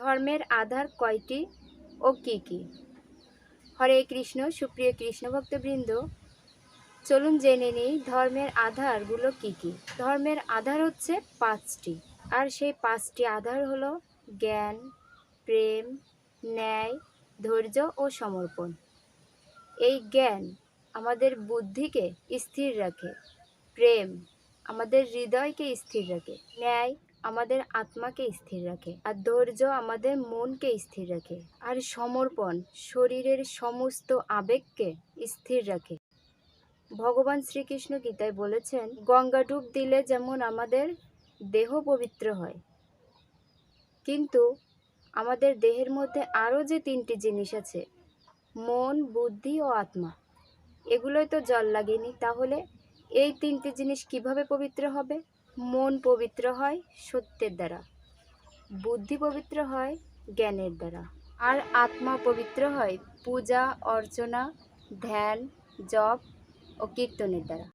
ধর্মের আধার কয়টি ও কি কি? হরে কৃষ্ণ, সুপ্রিয় কৃষ্ণ ভক্তবৃন্দ, চলুন জেনে নিই ধর্মের আধারগুলো কি কি। ধর্মের আধার হচ্ছে পাঁচটি, আর সেই পাঁচটি আধার হলো জ্ঞান, প্রেম, ন্যায়, ধৈর্য ও সমর্পণ। এই জ্ঞান আমাদের বুদ্ধিকে স্থির রাখে, প্রেম আমাদের হৃদয়কে স্থির রাখে, ন্যায় আমাদের আত্মাকে স্থির রাখে, আর ধৈর্য আমাদের মনকে স্থির রাখে, আর সমর্পণ শরীরের সমস্ত আবেগকে স্থির রাখে। ভগবান শ্রীকৃষ্ণ গীতায় বলেছেন, গঙ্গা ডুব দিলে যেমন আমাদের দেহ পবিত্র হয়, কিন্তু আমাদের দেহের মধ্যে আরও যে তিনটি জিনিস আছে, মন, বুদ্ধি ও আত্মা, এগুলোই তো জল লাগেনি, তাহলে এই তিনটি জিনিস কীভাবে পবিত্র হবে? মন পবিত্র হয় সত্যের দ্বারা। বুদ্ধি পবিত্র হয় জ্ঞানের দ্বারা। আর আত্মা পবিত্র হয় পূজা, অর্চনা, ধ্যান, জপ ও কীর্তনের দ্বারা।